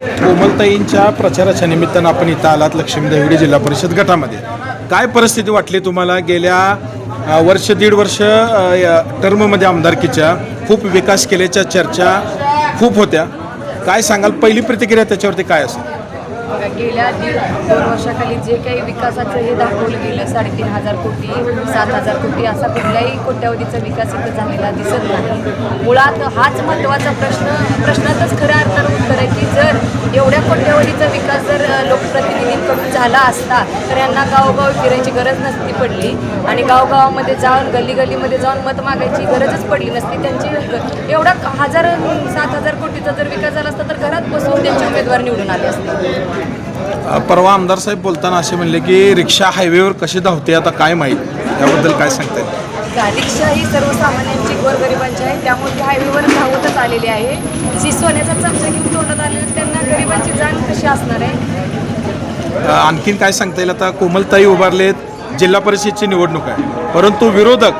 कोमलताईंच्या प्रचाराच्या निमित्तानं आपण इथं आलात लक्ष्मी देवडी जिल्हा परिषद गटामध्ये. काय परिस्थिती वाटली तुम्हाला? गेल्या वर्ष दीड वर्ष टर्ममध्ये आमदारकीच्या खूप विकास केल्याच्या चर्चा खूप होत्या. काय सांगाल? पहिली प्रतिक्रिया त्याच्यावरती काय असेल? गेल्या दीड दोन वर्षाखाली जे काही विकासाचं हे दाखवलं गेलं साडेतीन हजार कोटी सात हजार कोटी असा कुठल्याही कोट्यावधीचा विकास इथं झालेला दिसत नाही. मुळात हाच महत्त्वाचा प्रश्न प्रश्नातच खऱ्या अर्थानं उत्तर आहे की जर एवढ्या कोट्यावधीचा विकास जर लोकप्रतिनिधींकडून झाला असता तर यांना गावोगाव फिरायची गरज नसती पडली. आणि गावगावामध्ये जाऊन गल्ली गल्लीमध्ये जाऊन मत मागायची गरजच पडली नसती. त्यांची एवढा हजार सात हजार कोटीचा जर विकास झाला असता तर घरात बसून त्यांचे उमेदवार निवडून आले असते. परवा आमदार साहेब बोलताना असे म्हणले की रिक्षा हायवेवर कशी धावते आता काय माहीत? त्याबद्दल काय सांगता येईल का रिक्षा ही सर्वसामान्यांची गोरगरिबांची आहे त्यामुळे ती हायवेवर धावतच आलेली आहे. जी सोन्याचा चमचा घेऊन तोंडात आलेली त्यांना गरिबांची जाण कशी असणार आहे? आणखीन काय सांगता येईल आता? कोमलताई उभारलेत. जिल्हा परिषदची निवडणूक आहे. परंतु विरोधक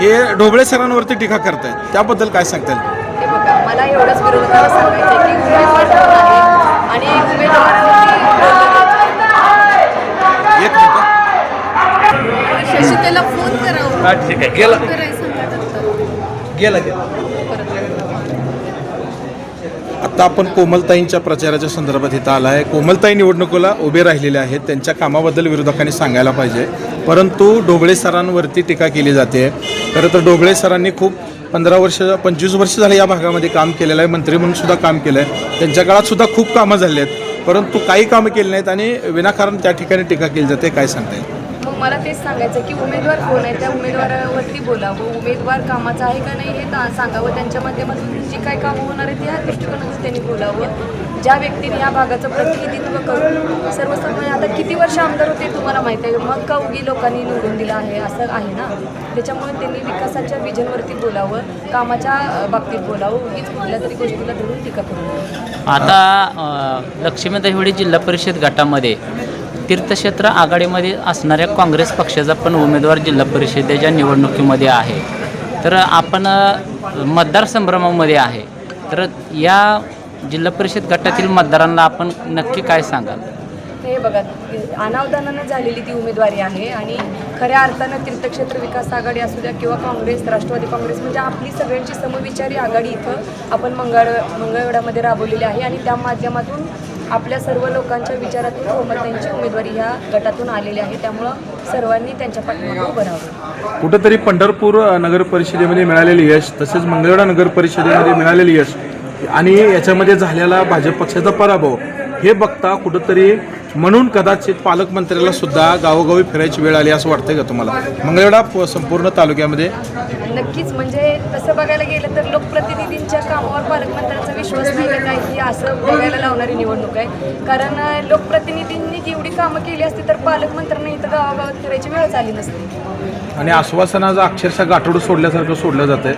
हे ढोबळे सरांवरती टीका करतायत. त्याबद्दल काय सांगता येईल? बघा मला एवढंच विरोधकाला सांगायचं की उमेदवार आहे? आणि एक मिनिट. शशिकला फोन करावं. ठीक आहे. गेला गेला. आता आपण कोमलताईंच्या प्रचाराच्या संदर्भात इथं आला आहे. कोमलताई निवडणुकीला उभे राहिलेले आहेत. त्यांच्या कामाबद्दल विरोधकांनी सांगायला पाहिजे. परंतु ढोबळे सरांवरती टीका केली जाते. खरं तर ढोबळे सरांनी खूप पंधरा वर्ष पंचवीस वर्ष झाले या भागामध्ये काम केलेलं आहे. मंत्री म्हणून सुद्धा काम केलं आहे त्यांच्या काळात सुद्धा खूप कामं झाली आहेत. परंतु काही कामं केली नाहीत आणि विनाकारण त्या ठिकाणी टीका केली जाते. काय सांगता येईल? मला तेच सांगायचं की उमेदवार कोण आहे? त्या उमेदवारावरती बोलावं उमेदवार कामाचा आहे का नाही हे ता- सांगावं. त्यांच्या माध्यमातून जी काय कामं होणार आहेत ह्या दृष्टिकोनातून त्यांनी बोलावं. ज्या व्यक्तीने या भागाचं प्रतिनिधित्व करून सर्वसामान्य आता किती वर्ष आमदार होते तुम्हाला माहिती आहे. मग का उगी लोकांनी निवडून दिलं आहे? असं आहे ना? त्याच्यामुळे त्यांनी विकासाच्या विजनवरती बोलावं कामाच्या बाबतीत बोलावं. उगीच कुठल्या तरी गोष्टीला धरून टीका करू आता लक्ष्मीदेवडी लक्ष्मी जिल्हा परिषद गटामध्ये तीर्थक्षेत्र आघाडीमध्ये असणाऱ्या काँग्रेस पक्षाचा पण उमेदवार जिल्हा परिषदेच्या निवडणुकीमध्ये आहे. तर आपण मतदार संभ्रमामध्ये आहे. तर या जिल्हा परिषद गटातील मतदारांना आपण नक्की काय सांगाल? हे बघा अनावधानानं झालेली ती उमेदवारी आहे आणि खऱ्या अर्थानं तीर्थक्षेत्र विकास आघाडी असू द्या किंवा काँग्रेस राष्ट्रवादी काँग्रेस म्हणजे आपली सगळ्यांची समविचारी आघाडी इथं आपण मंगळ मंगळवेढामध्ये राबवलेली आहे आणि त्या माध्यमातून आपल्या सर्व लोकांच्या विचारातून कोमलताईंची उमेदवारी ह्या गटातून आलेली आहे. त्यामुळं सर्वांनी त्यांच्या पाठीमागे उभं राहावं. कुठंतरी पंढरपूर नगरपरिषदेमध्ये नगर परिषदेमध्ये मिळालेले यश तसेच मंगळवेढा नगर परिषदेमध्ये मिळालेले यश आणि याच्यामध्ये झालेला भाजप पक्षाचा पराभव हे बघता कुठंतरी म्हणून कदाचित पालकमंत्र्याला सुद्धा गावोगावी फिरायची वेळ आली असं वाटतंय का तुम्हाला? मंगळवेढा संपूर्ण तालुक्यामध्ये? नक्कीच म्हणजे तसं बघायला गेलं तर लोकप्रतिनिधींच्या कामावर पालकमंत्र्यांचा विश्वास नाही का काय ही असं बघायला लावणारी निवडणूक आहे. कारण लोकप्रतिनिधींनी जेवढी कामं केली असती तर पालकमंत्र्यांना इथं गावागावात फिरायची वेळच आली नसती. आणि आश्वासनाचं अक्षरशः गाठोडं सोडल्यासारखं सोडलं जातंय.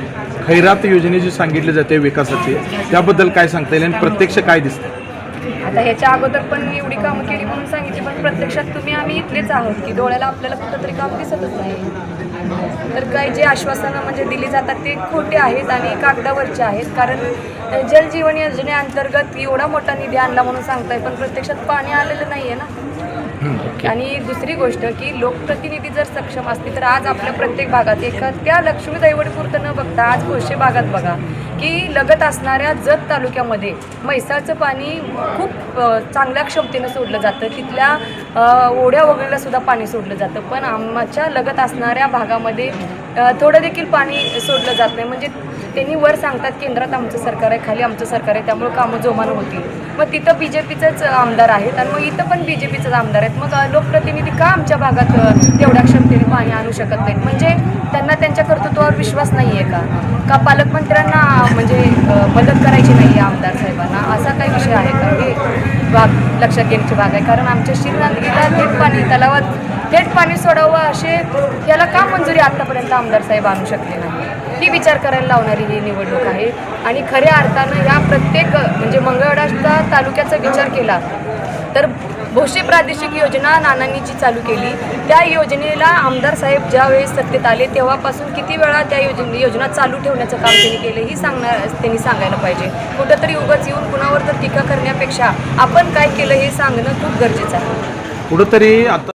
खैरात योजनेची सांगितली जाते विकासाची. त्याबद्दल काय सांगता येईल आणि प्रत्यक्ष काय दिसतं आता ह्याच्या अगोदर पण एवढी कामं केली म्हणून सांगितली पण प्रत्यक्षात तुम्ही आम्ही इथलेच आहोत की डोळ्याला आपल्याला कुठंतरी काम दिसतच नाही. तर काही जे आश्वासनं म्हणजे दिली जातात ते खोटे आहेत आणि कागदावरचे आहेत. कारण जलजीवन योजनेअंतर्गत एवढा मोठा निधी आणला म्हणून सांगताय पण प्रत्यक्षात पाणी आलेलं नाही आहे ना. आणि दुसरी गोष्ट की लोकप्रतिनिधी जर सक्षम असतील तर आज आपल्या प्रत्येक भागात एका त्या लक्ष्मी दैवडपुरतं न बघता आज कोशे भागात बघा की लगत असणाऱ्या जत तालुक्यामध्ये म्हैसाळचं पाणी खूप चांगल्या क्षमतेनं सोडलं जातं. तिथल्या ओढ्या वगैरेला सुद्धा पाणी सोडलं जातं. पण आमच्या लगत असणाऱ्या भागामध्ये थोडं देखील पाणी सोडलं जात नाही. म्हणजे त्यांनी वर सांगतात केंद्रात आमचं सरकार आहे खाली आमचं सरकार आहे त्यामुळे कामं जोमानं होतील. मग तिथं बी जे पीचंच आमदार आहेत आणि मग इथं पण बी जे पीचंच आमदार आहेत. मग लोकप्रतिनिधी का आमच्या भागात तेवढ्या क्षमतेने पाणी आणू शकत नाहीत? म्हणजे त्यांना त्यांच्या कर्तृत्वावर विश्वास नाही आहे का? का पालकमंत्र्यांना म्हणजे मदत करायची नाही आहे आमदार साहेबांना असा काही विषय आहे का हे भाग लक्षात घेण्याची भाग आहे. कारण आमच्या शिरनांदगीला थेट पाणी तलावात थेट पाणी सोडावं असे याला का मंजुरी आत्तापर्यंत आमदार साहेब आणू शकले नाही? ही विचार करायला लावणारी ही निवडणूक आहे. आणि खऱ्या अर्थानं ह्या प्रत्येक म्हणजे मंगळवेढा तालुक्याचा विचार केला तर भोसे प्रादेशिक योजना नानांनी जी चालू केली. त्या योजनेला आमदार साहेब ज्यावेळेस सत्तेत आले तेव्हापासून किती वेळा त्या योजने योजना चालू ठेवण्याचं काम त्यांनी केलं ही सांगणार त्यांनी सांगायला पाहिजे. कुठंतरी उगाच येऊन कुणावर तर टीका करण्यापेक्षा आपण काय केलं हे सांगणं खूप गरजेचं आहे. कुठंतरी आता